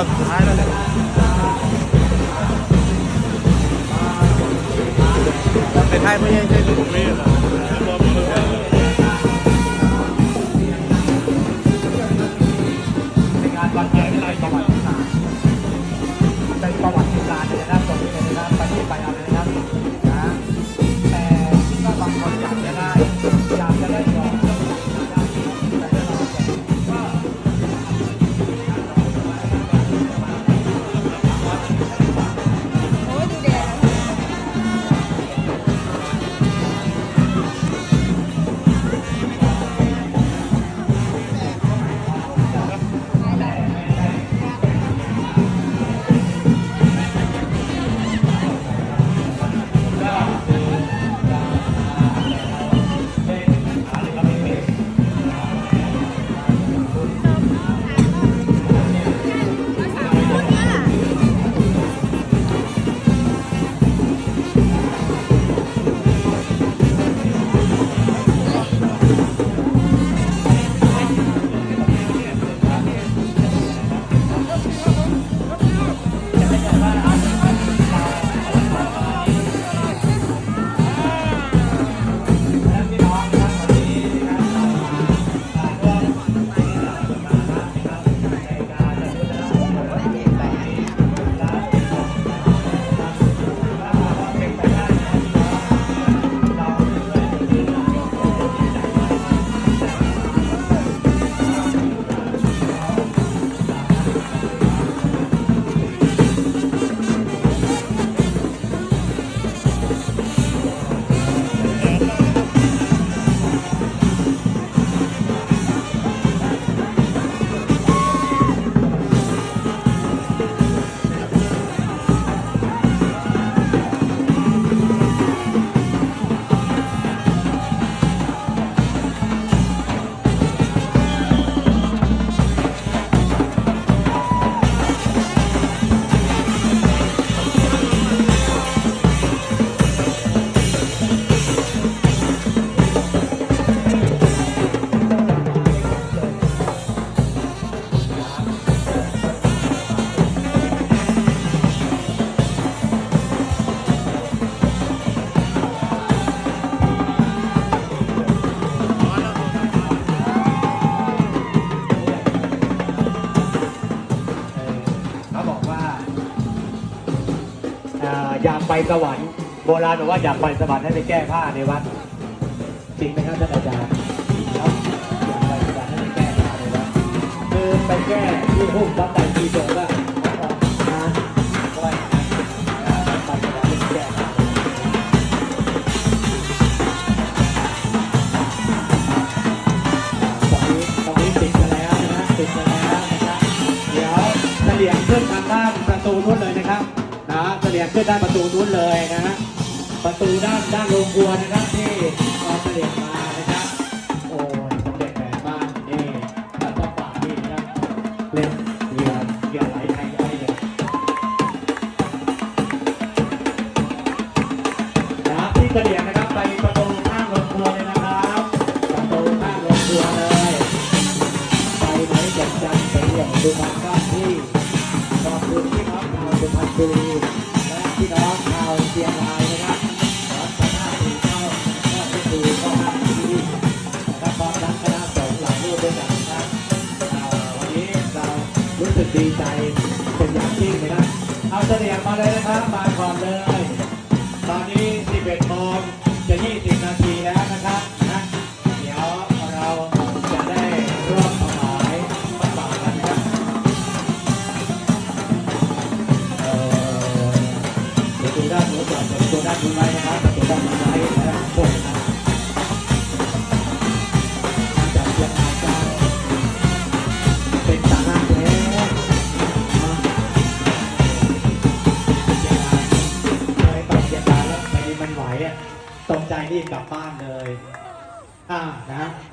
อดสุดท้ายแล้วเนี่ยในไทยไม่ใช่ใช่ผมนี่เหรอ อ่ออยากไปสวรรค์โบราณบอกว่าอยากไปสวรรค์ให้ไปแก้ผ้าในวัดจริงไหมครับท่านอาจารย์ครับอยากไปสวรรค์ให้ไปแก้ผ้าในวัดคือไปแก้ที่หุ้มวัดใดทีเดียวว่านะก็ว่าอย่างนั้นเอ่อไปสวรรค์ให้ไปแก้ผ้า ตอนนี้ตอนนี้ติดกันแล้วนะติดกันแล้วนะครับเดี๋ยวเสลียงขึ้นทางด้านประตูนู้นเลยนะครับ เสลียงขึ้นด้านประตูนู้นเลยนะฮะประตูด้านด้านโรงครัวนะครับที่เราเสลียงมานะครับโอ้ยสำเร็จแบบบ้านนี่ถ้าต้องฝากนี่นะครับเล่นเรือเรือไหลไทยได้เลยนะครับที่เสลียงนะครับไปประตูข้างโรงครัวเลยนะครับประตูข้างโรงครัวเลยไปไหนจัดจันไปเรื่องสุพรรณบ้านที่ขอบคุณพี่น้องชาวสุพรรณบุรี ดีใจเป็นอย่างยิ่งนะครับเอาเสียงมาเลยนะครับมาก่อนเลย ตอนนี้ เนี่ยตกใจรีบกลับบ้านเลย อ่านะ